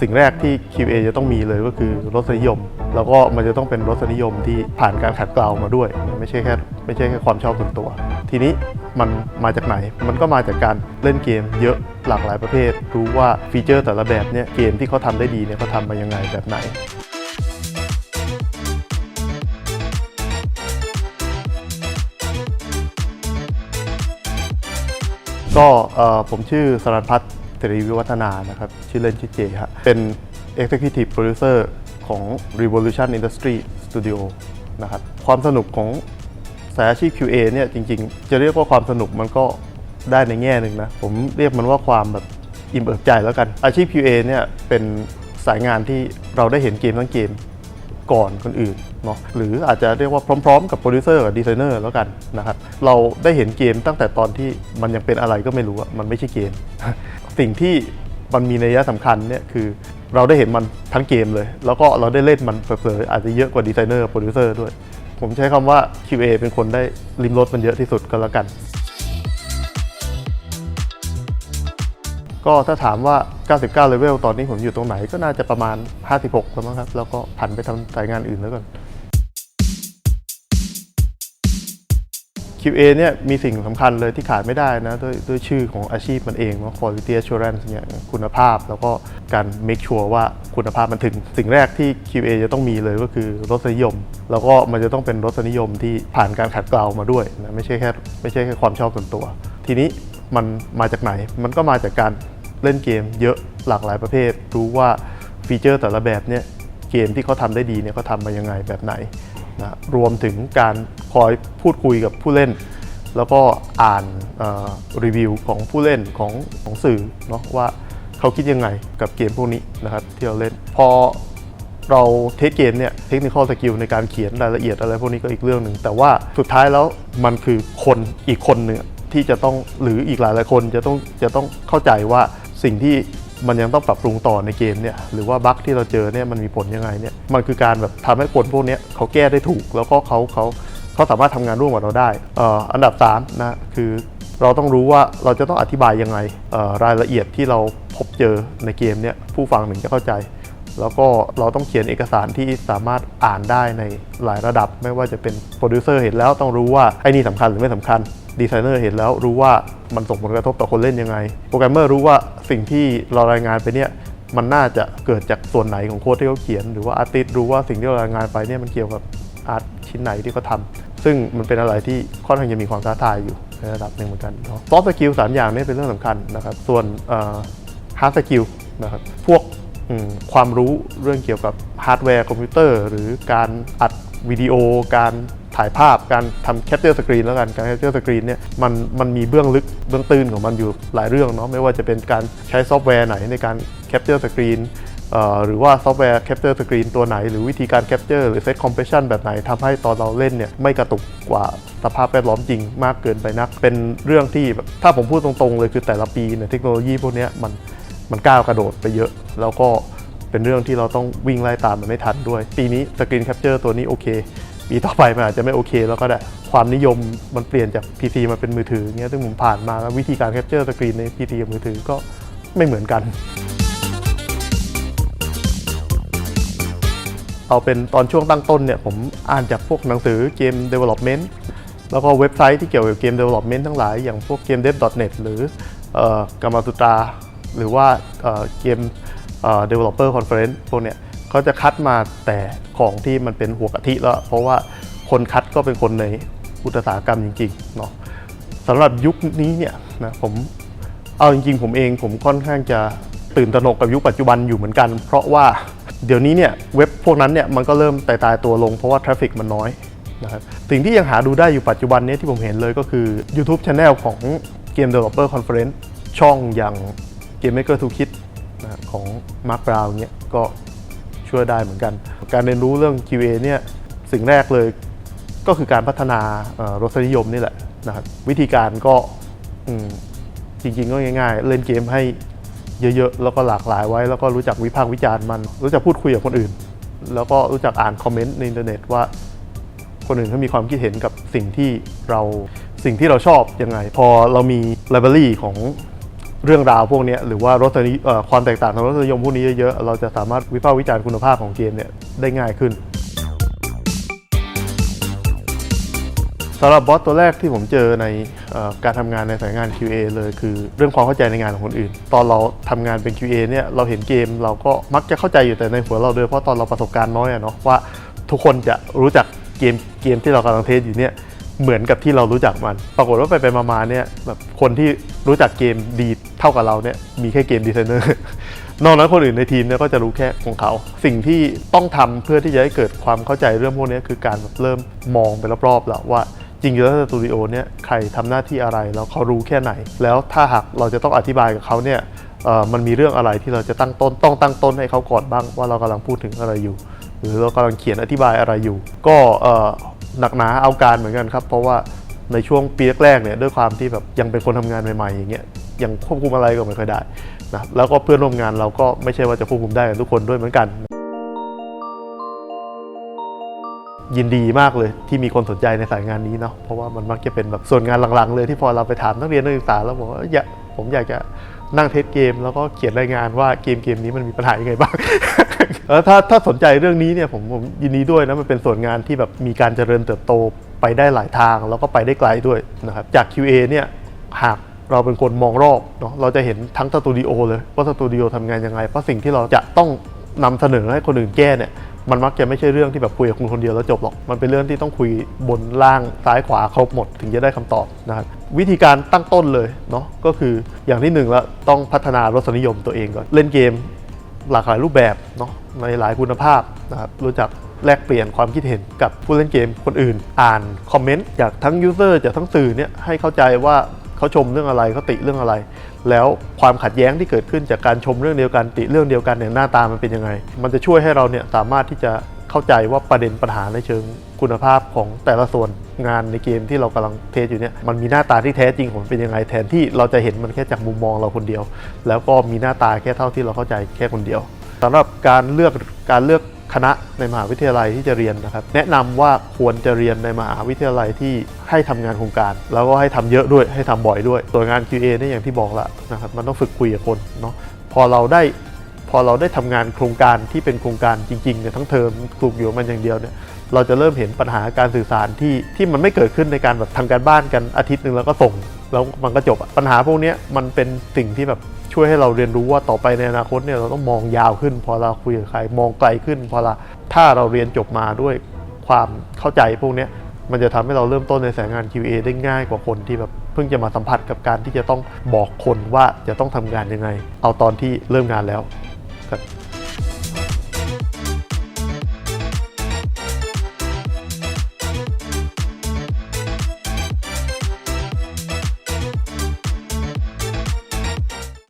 สิ่งแรกที่ QA จะต้องมีเลยก็คือรสนิยม แล้วก็มันจะต้องเป็นรสนิยมที่ผ่านการขัดเกลามาด้วย ไม่ใช่แค่ไม่ใช่แค่ความชอบส่วนตัว ทีนี้มันมาจากไหน มันก็มาจากการเล่นเกมเยอะหลากหลายประเภท รู้ว่าฟีเจอร์แต่ละแบบเนี่ยเกมที่เขาทำได้ดีเนี่ยเขาทำมายังไงแบบไหนก็เอ่อผมชื่อสรันพัฒน์ เสรีวิวัฒนานะครับ ชื่อเล่นชื่อเจฮะเป็น Executive Producer ของ Revolution Industry Studio นะครับความสนุกของสายอาชีพ QA เนี่ยจริงๆ จะเรียกว่าความสนุกมันก็ได้ในแง่หนึ่งนะ ผมเรียกมันว่าความแบบอิ่มเอิบใจแล้วกัน อาชีพ QA เนี่ยเป็นสายงานที่เราได้เห็นเกมทั้งเกมก่อนคนอื่นเนาะหรืออาจจะเรียกว่าพร้อมๆ กับโปรดิวเซอร์กับดีไซเนอร์แล้วกันนะครับเราได้เห็นเกมตั้งแต่ตอนที่มันยังเป็นอะไรก็ไม่รู้อะมันไม่ใช่เกม สิ่งที่มันมีนัยสำคัญเนี่ยคือเราได้เห็นมันทั้งเกมเลย แล้วก็เราได้เล่นมันเผลอๆอาจจะเยอะกว่าดีไซเนอร์โปรดิวเซอร์ด้วย ผมใช้คำว่า QA เป็นคนได้ริมรถมันเยอะที่สุดก็แล้วกัน ก็ถ้าถามว่า 99 เลเวลตอนนี้ผมอยู่ตรงไหนก็น่าจะประมาณ 56แล้วมั้งครับ แล้วก็ผันไปทำสายงานอื่นแล้วกัน QA เนี่ยมีสิ่งสำคัญเลยที่ขาดไม่ได้นะด้วยด้วยชื่อของอาชีพมันเองว่า quality assurance เนี่ยคุณภาพแล้วก็การ make sure ว่าคุณภาพมันถึง สิ่งแรกที่ QA จะต้องมีเลยก็คือรสนิยม แล้วก็มันจะต้องเป็นรสนิยมที่ผ่านการขัดเกลามาด้วยนะไม่ใช่แค่ไม่ใช่แค่ความชอบส่วนตัว ทีนี้มันมาจากไหน มันก็มาจากการเล่นเกมเยอะหลากหลายประเภท รู้ว่าฟีเจอร์แต่ละแบบเนี่ยเกมที่เขาทำได้ดีเนี่ยเขาทำมายังไงแบบไหน นะรวมถึงการคอยพูดคุยกับผู้เล่น แล้วก็อ่านรีวิวของผู้เล่นของของสื่อเนาะว่าเขาคิดยังไงกับเกมพวกนี้นะครับที่เราเล่นพอเราเทสเกมเนี่ยเทคนิคอลสกิลในการเขียนรายละเอียดอะไรพวกนี้ก็อีกเรื่องหนึ่ง แต่ว่าสุดท้ายแล้วมันคือคนอีกคนหนึ่งที่จะต้องหรืออีกหลายหลายๆคนจะต้องจะต้องเข้าใจว่าสิ่งที่ มันยังต้องปรับปรุงต่อในเกมเนี่ยหรือว่าบั๊กที่เราเจอเนี่ยมันมีผลยังไงเนี่ยมันคือการแบบทำให้คนพวกนี้เขาแก้ได้ถูก แล้วก็เขาเขาเขาสามารถทำงานร่วมกับเราได้อ,อ,อันดับ3นะคือเราต้องรู้ว่าเราจะต้องอธิบายยังไงรายละเอียดที่เราพบเจอในเกมเนี่ยผู้ฟังถึงจะเข้าใจ แล้วก็เราต้องเขียนเอกสารที่สามารถอ่านได้ในหลายระดับ ไม่ว่าจะเป็นโปรดิวเซอร์เห็นแล้วต้องรู้ว่าไอ้นี่สำคัญหรือไม่สำคัญ ดีไซเนอร์เห็นแล้วรู้ว่ามันส่งผลกระทบต่อคนเล่นยังไง โปรแกรมเมอร์รู้ว่าสิ่งที่เรารายงานไปเนี่ยมันน่าจะเกิดจากส่วนไหนของโค้ดที่เขาเขียน หรือว่าอาร์ติสรู้ว่าสิ่งที่เรารายงานไปเนี่ยมันเกี่ยวกับอาร์ตชิ้นไหนที่เขาทำซึ่งมันเป็นอะไรที่ค่อนข้างจะมีความท้าทายอยู่ในระดับหนึ่งเหมือนกันเนาะซอฟต์สกิลสามอย่างนี้เป็นเรื่องสำคัญนะครับ ส่วนฮาร์ดสกิลนะครับพวกความรู้เรื่องเกี่ยวกับฮาร์ดแวร์คอมพิวเตอร์ หรือการอัดวิดีโอการ ถ่ายภาพการทำแคปเจอร์สกรีนแล้วกันการแคปเจอร์สกรีนเนี่ยมันมันมีเบื้องลึกเบื้องตื้นของมันอยู่หลายเรื่องเนาะไม่ว่าจะเป็นการใช้ซอฟต์แวร์ไหนในการแคปเจอร์สกรีนหรือว่าซอฟต์แวร์แคปเจอร์สกรีนตัวไหน หรือวิธีการแคปเจอร์หรือเซตคอมเพรสชันแบบไหนทำให้ตอนเราเล่นเนี่ยไม่กระตุกกว่าสภาพแวดล้อมจริงมากเกินไปนัก เป็นเรื่องที่ถ้าผมพูดตรงๆเลยคือแต่ละปีเนี่ยเทคโนโลยีพวกนี้มันมันก้าวกระโดดไปเยอะ แล้วก็เป็นเรื่องที่เราต้องวิ่งไล่ตามมันไม่ทันด้วย ปีนี้สกรีนแคปเจอร์ตัวนี้โอเค ปีต่อไปมันอาจจะไม่โอเค แล้วก็ได้ความนิยมมันเปลี่ยนจาก PC มาเป็นมือถือเงี้ยซึ่งผมผ่านมาแล้ววิธีการแคปเจอร์สกรีนใน PC กับมือถือก็ไม่เหมือนกัน เอาเป็นตอนช่วงตั้งต้นเนี่ยผมอ่านจากพวกหนังสือเกม development แล้วก็เว็บไซต์ที่เกี่ยวกับเกม development ทั้งหลาย อย่างพวกเกม dev.net หรือเออกามาตุตราหรือว่าเออเกมเอ่อ developer conference พวกเนี้ย เขาจะคัดมาแต่ของที่มันเป็นหัวกะทิแล้ว เพราะว่าคนคัดก็เป็นคนในอุตสาหกรรมจริงๆเนาะสำหรับยุคนี้เนี่ยนะผมเอาจริงๆ ผมเองผมค่อนข้างจะตื่นตระหนกกับยุคปัจจุบันอยู่เหมือนกัน เพราะว่าเดี๋ยวนี้เนี่ยเว็บพวกนั้นเนี่ยมันก็เริ่มตายตายตัวลงเพราะว่าทราฟฟิกมันน้อยนะครับสิ่งที่ยังหาดูได้อยู่ปัจจุบันนี้ที่ผมเห็นเลยก็คือ YouTube Channel ของ Game Developer Conference ช่องอย่าง Game Maker t o Kit นะของ Mark Brown เนี่ยก็ ช่วยได้เหมือนกัน การเรียนรู้เรื่อง QA เนี่ยสิ่งแรกเลยก็คือการพัฒนารสนิยมนี่แหละนะครับวิธีการก็จริงๆก็ง่าย ๆ เล่นเกมให้เยอะๆ แล้วก็หลากหลายไว้ แล้วก็รู้จักวิพากษ์วิจารณ์มัน รู้จักพูดคุยกับคนอื่น แล้วก็รู้จักอ่านคอมเมนต์ในอินเทอร์เน็ตว่า คนอื่นเขามีความคิดเห็นกับสิ่งที่เราสิ่งที่เราชอบยังไง พอเรามีไลบรารีของ เรื่องราวพวกนี้หรือว่ารสนิเอ่อความแตกต่างทางรสนิยมพวกนี้เยอะๆ เราจะสามารถวิพากษ์วิจารณ์คุณภาพของเกมเนี่ยได้ง่ายขึ้นสำหรับบอสตัวแรกที่ผมเจอในอการทำงานในสายงาน QA เลยคือเรื่องความเข้าใจในงานของคนอื่น ตอนเราทำงานเป็น QA เนี่ยเราเห็นเกมเราก็มักจะเข้าใจอยู่แต่ในหัวเราโดยเพราะตอนเราประสบการณ์น้อยอะเนาะว่าทุกคนจะรู้จักเกมเกมที่เรากำลังเทสอยู่เนี่ย เหมือนกับที่เรารู้จักมัน ปรากฏว่าไปไปมาๆเนี่ยแบบคนที่รู้จักเกมดีเท่ากับเราเนี่ยมีแค่เกมดีไซเนอร์นอกนั้นคนอื่นในทีมเนี่ยก็จะรู้แค่ของเขา สิ่งที่ต้องทำเพื่อที่จะให้เกิดความเข้าใจเรื่องพวกนี้คือการแบบเริ่มมองไปรอบๆแล้วว่าจริงๆแล้วสตูดิโอเนี่ยใครทำหน้าที่อะไรแล้วเขารู้แค่ไหน แล้วถ้าหากเราจะต้องอธิบายกับเขาเนี่ยมันมีเรื่องอะไรที่เราจะตั้งต้นต้องตั้งต้นให้เขาก่อนบ้างว่าเรากำลังพูดถึงอะไรอยู่ หรือเรากำลังเขียนอธิบายอะไรอยู่ ก็ หนักหนาเอาการเหมือนกันครับ เพราะว่าในช่วงปีแรกๆเนี่ยด้วยความที่แบบยังเป็นคนทำงานใหม่ๆอย่างเงี้ยยังควบคุมอะไรก็ไม่ค่อยได้นะแล้วก็เพื่อนร่วมงานเราก็ไม่ใช่ว่าจะควบคุมได้กันทุกคนด้วยเหมือนกัน ยินดีมากเลยที่มีคนสนใจในสายงานนี้เนาะเพราะว่ามันมักจะเป็นแบบส่วนงานหลังๆ เลยที่พอเราไปถามนักเรียนนักศึกษาแล้วบอกว่าอยากผมอยากจะ นั่งเทสเกม แล้วก็เขียนรายงานว่าเกมเกมนี้มันมีปัญหายังไงบ้าง แล้วถ้าถ้าสนใจเรื่องนี้เนี่ยผมผมยินดีด้วยนะมันเป็นส่วนงานที่แบบมีการเจริญเติบโตไปได้หลายทาง แล้วก็ไปได้ไกลด้วยนะครับจาก QA เนี่ยหากเราเป็นคนมองรอบเนาะเราจะเห็นทั้งสตูดิโอเลยว่าสตูดิโอทำงานยังไง เพราะสิ่งที่เราจะต้องนำเสนอให้คนอื่นแก้เนี่ยมันมักจะไม่ใช่เรื่องที่แบบคุยกับคุณคนเดียวแล้วจบหรอก มันเป็นเรื่องที่ต้องคุยบนล่างซ้ายขวาครบหมด ถึงจะได้คำตอบนะครับ วิธีการตั้งต้นเลยเนาะก็คืออย่างที่หนึ่งล้วต้องพัฒนารสนิยมตัวเองก่อน เล่นเกมหลากหลายรูปแบบเนาะในหลายคุณภาพนะครับรู้จักแลกเปลี่ยนความคิดเห็นกับผู้เล่นเกมคนอื่น อ่านคอมเมนต์จากทั้งยูเซอร์จากทั้งสื่อเนี่ยให้เข้าใจว่าเขาชมเรื่องอะไรเขาติเรื่องอะไร แล้วความขัดแย้งที่เกิดขึ้นจากการชมเรื่องเดียวกันติเรื่องเดียวกันเนี่ยหน้าตามันเป็นยังไง มันจะช่วยให้เราเนี่ยสามารถที่จะเข้าใจว่าประเด็นปัญหาในเชิง คุณภาพของแต่ละส่วนงานในเกมที่เรากำลังเทสอยู่เนี่ยมันมีหน้าตาที่แท้จริงของมันเป็นยังไงแทนที่เราจะเห็นมันแค่จากมุมมองเราคนเดียว แล้วก็มีหน้าตาแค่เท่าที่เราเข้าใจแค่คนเดียวสำหรับการเลือกการเลือกคณะในมหาวิทยาลัยที่จะเรียนนะครับ แนะนำว่าควรจะเรียนในมหาวิทยาลัยที่ให้ทำงานโครงการ แล้วก็ให้ทำเยอะด้วยให้ทำบ่อยด้วยส่วงาน QA เนี่ยอย่างที่บอกละนะครับมันต้องฝึกคุยกับคนเนาะพอเราได้ พอเราได้ทำงานโครงการที่เป็นโครงการจริงๆเนี่ยทั้งเทอมคลุกอยู่มันอย่างเดียวเนี่ยเราจะเริ่มเห็นปัญหาการสื่อสารที่ที่มันไม่เกิดขึ้นในการแบบทำการบ้านกันอาทิตย์หนึ่งแล้วก็ส่ง แล้วมันก็จบปัญหาพวกนี้มันเป็นสิ่งที่แบบช่วยให้เราเรียนรู้ว่าต่อไปในอนาคตเนี่ยเราต้องมองยาวขึ้น พอเราคุยกับใครมองไกลขึ้น พอเราถ้าเราเรียนจบมาด้วยความเข้าใจพวกนี้มันจะทำให้เราเริ่มต้นในสายงาน QA ได้ง่ายกว่าคนที่แบบเพิ่งจะมาสัมผัสกับการที่จะต้องบอกคนว่าจะต้องทำงานยังไง เอาตอนที่เริ่มงานแล้ว